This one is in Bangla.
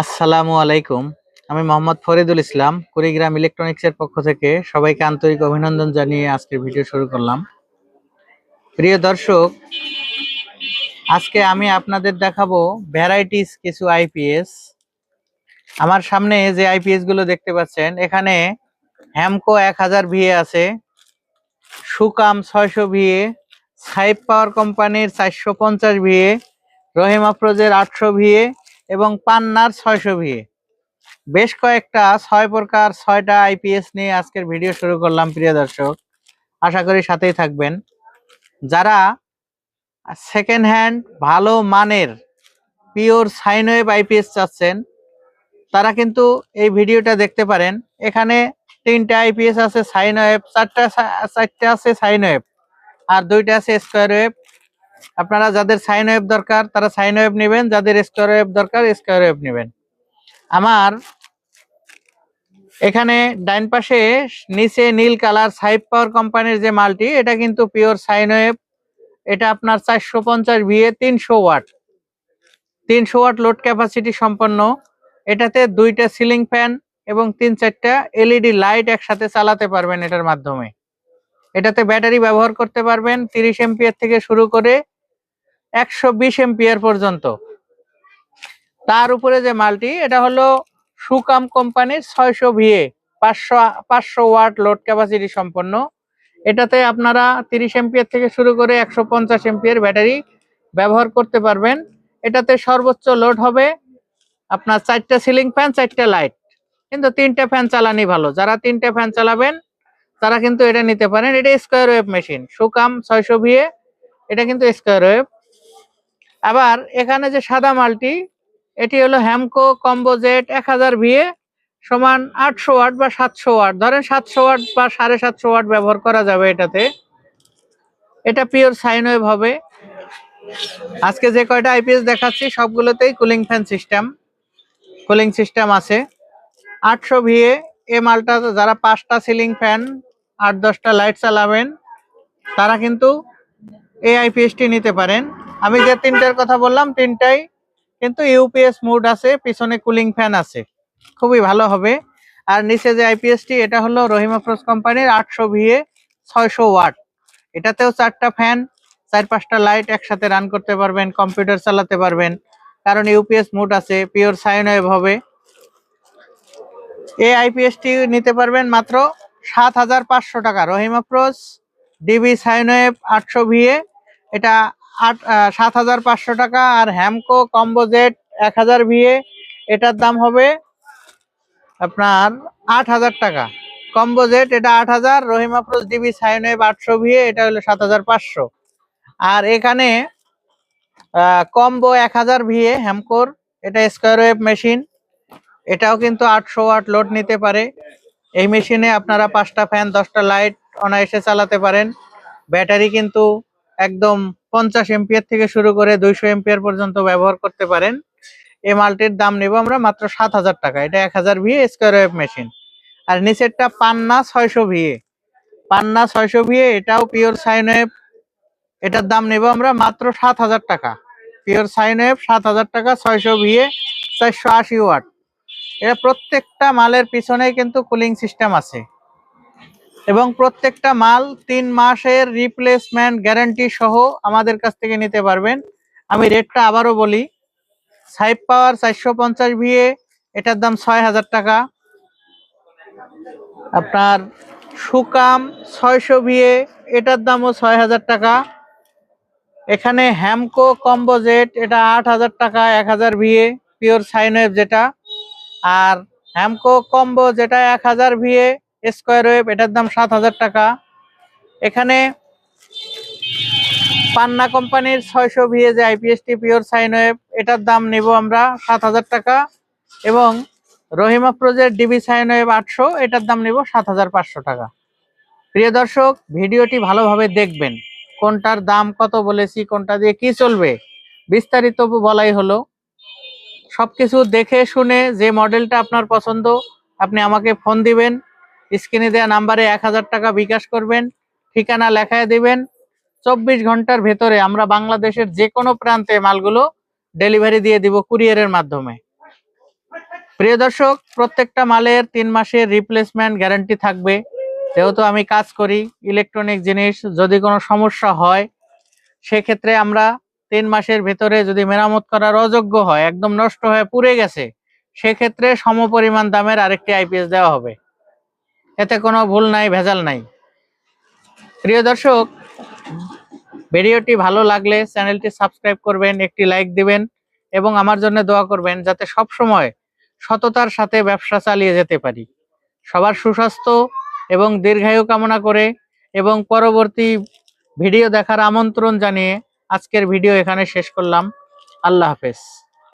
আসসালামু আলাইকুম। আমি মোহাম্মদ ফরিদুল ইসলাম, কুড়িগ্রাম ইলেকট্রনিক্সের পক্ষ থেকে সবাইকে আন্তরিক অভিনন্দন জানিয়ে আজকের ভিডিও শুরু করলাম। প্রিয় দর্শক, আজকে আমি আপনাদের দেখাবো ভ্যারাইটিস কিছু আইপিএস আমার সামনে যে আইপিএসগুলো দেখতে পাচ্ছেন, এখানে হ্যামকো এক হাজার ভিএ আছে, সুকাম ছয়শো ভিএ, সাইপ পাওয়ার কোম্পানির চারশো পঞ্চাশ ভিএ, রহিম আফরোজের আটশো ভিএ এবং পান্নার ছয়শো ভিএ বেশ কয়েকটা, ছয় প্রকার, ছয়টা আইপিএস নিয়ে আজকের ভিডিও শুরু করলাম, প্রিয় দর্শক। আশা করি সাথেই থাকবেন। যারা সেকেন্ড হ্যান্ড ভালো মানের পিওর সাইনওয়েভ আইপিএস চাচ্ছেন, তারা কিন্তু এই ভিডিওটা দেখতে পারেন। এখানে তিনটা আইপিএস আছে সাইনওয়েভ চারটা চারটা আছে সাইনওয়েভ আর দুইটা আছে স্কোয়ার ওয়েভ আপনারা যাদের সাইন ওয়েভ দরকার, তারা সাইন ওয়েভ নেবেন, যাদের স্কোয়ার ওয়েভ দরকার স্কোয়ার ওয়েভ নেবেন। আমার এখানে ডাইন পাশে নিচে নীল কালার সাইপ পাওয়ার কোম্পানির যে মালটি, এটা কিন্তু পিওর সাইন ওয়েভ এটা আপনার চারশো পঞ্চাশ ভিএ তিনশো ওয়াট। তিনশো ওয়াট লোড ক্যাপাসিটি সম্পন্ন। এটাতে দুইটা সিলিং ফ্যান এবং তিন চারটা এলইডি লাইট একসাথে চালাতে পারবেন এটার মাধ্যমে। এটাতে ব্যাটারি ব্যবহার করতে পারবেন, তিরিশ এম্পিয়ার থেকে শুরু করে একশো বিশ এম্পিয়ার পর্যন্ত। তার উপরে যে মালটি, এটা হলো সুকাম কোম্পানির ছয়শো ভিএ, পাঁচশো পাঁচশো ওয়াট লোড ক্যাপাসিটি সম্পন্ন। এটাতে আপনারা তিরিশ এম্পিয়ার থেকে শুরু করে একশো পঞ্চাশ এম্পিয়ার ব্যাটারি ব্যবহার করতে পারবেন। এটাতে সর্বোচ্চ লোড হবে আপনার চারটা সিলিং ফ্যান, চারটা লাইট। কিন্তু তিনটা ফ্যান চালানি ভালো। যারা তিনটা ফ্যান চালাবেন, তারা কিন্তু এটা নিতে পারেন। এটা স্কোয়ার ওয়েভ মেশিন, সুকাম ছয়শো ভিএ, এটা কিন্তু স্কোয়ার ওয়েভ। আবার এখানে যে সাদা মালটি, এটি হলো হ্যামকো কম্বোজেট এক হাজার ভিএ সমান আটশো ওয়াট বা সাতশো ওয়াট। ধরেন সাতশো ওয়াট বা সাড়ে সাতশো ওয়াট ব্যবহার করা যাবে এটাতে। এটা পিওর সাইন ওয়েভ হবে। আজকে যে কয়টা আইপিএস দেখাচ্ছি, সবগুলোতেই cooling fan system. Cooling system আছে। আটশো ভিএ, এ মালটা যারা পাঁচটা সিলিং ফ্যান আট দশটা লাইট চালাবেন, তারা কিন্তু এই আইপিএসটি নিতে পারেন। আমি যে তিনটার কথা বললাম, তিনটাই কিন্তু ইউপিএস মোড আছে, পিছনে কুলিং ফ্যান আছে। খুবই ভালো হবে। আর নিচে যে আইপিএসটি এটা হলো রহিমা আফরোজ কোম্পানির আটশো ভিএ ছয়শো ওয়াট। এটাতেও চারটা ফ্যান চার পাঁচটা লাইট একসাথে রান করতে পারবেন কম্পিউটার চালাতে পারবেন। কারণ ইউপিএস মোড আছে পিওর সাইন ওয়েভ হবে। এই আইপিএসটি নিতে পারবেন মাত্র সাত হাজার পাঁচশো টাকা। Rahima Afroz DB sine wave আটশো ভিএ, এটা আট সাত হাজার পাঁচশো টাকা আর হ্যামকো কম্বোজেট এক হাজার ভিএ। এটার দাম হবে আপনার আট হাজার টাকা। কম্বোজেট এটা আট হাজার। Rahim Afroz DB sine wave আটশো ভিএ, এটা হলো সাত হাজার পাঁচশো। আর এখানে কম্বো এক হাজার ভিএ হ্যামকোর, এটা স্কোয়ার ওয়েভ মেশিন। এটাও কিন্তু আটশো ওয়াট লোড নিতে পারে। এই মেশিনে আপনারা পাঁচটা ফ্যান, দশটা লাইট অনায়াসে চালাতে পারেন। ব্যাটারি কিন্তু একদম পঞ্চাশ এম্পিয়ার থেকে শুরু করে দুইশো এম্পিয়ার পর্যন্ত ব্যবহার করতে পারেন। এই মালটির দাম নেব আমরা মাত্র সাত হাজার টাকা। এটা এক হাজার ভিএ স্কোয়ার ওয়েভ মেশিন আর নিচেরটা পান্না ছয়শো ভিএ। পান্না ছয়শো ভিএ, এটাও পিওর সাইন ওয়েভ এটার দাম নেব আমরা মাত্র সাত হাজার টাকা। পিওর সাইন ওয়েভ সাত হাজার টাকা, ছয়শো ভিএ, চারশো আশি ওয়াট। এটা প্রত্যেকটা মালের পিছনেই কিন্তু কুলিং সিস্টেম আছে। এবং প্রত্যেকটা মাল তিন মাসের রিপ্লেসমেন্ট গ্যারান্টি সহ আমাদের কাছ থেকে নিতে পারবেন। আমি রেটটা আবারও বলি সাইপ পাওয়ার চারশো পঞ্চাশ ভিএ এটার দাম ছয় হাজার টাকা। আপনার সুকাম ছয়শো ভিএ এটার দামও ছয় হাজার টাকা। এখানে হ্যামকো কম্বোজেট এটা আট হাজার টাকা, এক হাজার ভিএ পিওর সাইনওয়েভ যেটা। আর হ্যামকো কম্বো যেটা এক হাজার ভিএ স্কোয়ার ওয়েভ এটার দাম সাত হাজার টাকা। এখানে পান্না কোম্পানির ছয়শো ভিএ যে আইপিএসটি পিওর সাইন ওয়েভ এটার দাম নেব আমরা সাত হাজার টাকা। এবং রহিমা প্রোজের ডিবি সাইন ওয়েভ আটশো, এটার দাম নেব সাত হাজার পাঁচশো টাকা। প্রিয় দর্শক, ভিডিওটি ভালোভাবে দেখবেন। কোনটার দাম কত বলেছি, কোনটা দিয়ে কি চলবে, বিস্তারিত বলাই হলো। সবকিছু দেখে শুনে যে মডেলটা আপনার পছন্দ, আপনি আমাকে ফোন দিবেন। স্ক্রিনে দেওয়া নাম্বারে এক হাজার টাকা বিকাশ করবেন, ঠিকানা লেখায় দিবেন। চব্বিশ ঘণ্টার ভেতরে আমরা বাংলাদেশের যে কোনো প্রান্তে মালগুলো ডেলিভারি দিয়ে দিব কুরিয়ারের মাধ্যমে। প্রিয় দর্শক, প্রত্যেকটা মালের তিন মাসের রিপ্লেসমেন্ট গ্যারান্টি থাকবে। যেহেতু আমি কাজ করি ইলেকট্রনিক জিনিস, যদি কোনো সমস্যা হয়, সেক্ষেত্রে আমরা তিন মাসের ভেতরে যদি মেরামত করার অযোগ্য হয়, একদম নষ্ট হয়ে পুড়ে গেছে, সেক্ষেত্রে সমপরিমাণ দামের আরেকটি আইপিএস দেওয়া হবে। এতে কোনো ভুল নাই, ভেজাল নাই। প্রিয় দর্শক, ভিডিওটি ভালো লাগলে চ্যানেলটি সাবস্ক্রাইব করবেন, একটি লাইক দিবেন এবং আমার জন্য দোয়া করবেন যাতে সব সময় সততার সাথে ব্যবসা চালিয়ে যেতে পারি। সবার সুস্বাস্থ্য এবং দীর্ঘায়ু কামনা করে এবং পরবর্তী ভিডিও দেখার আমন্ত্রণ জানিয়ে আজকের ভিডিও এখানে শেষ করলাম। আল্লাহ হাফেজ।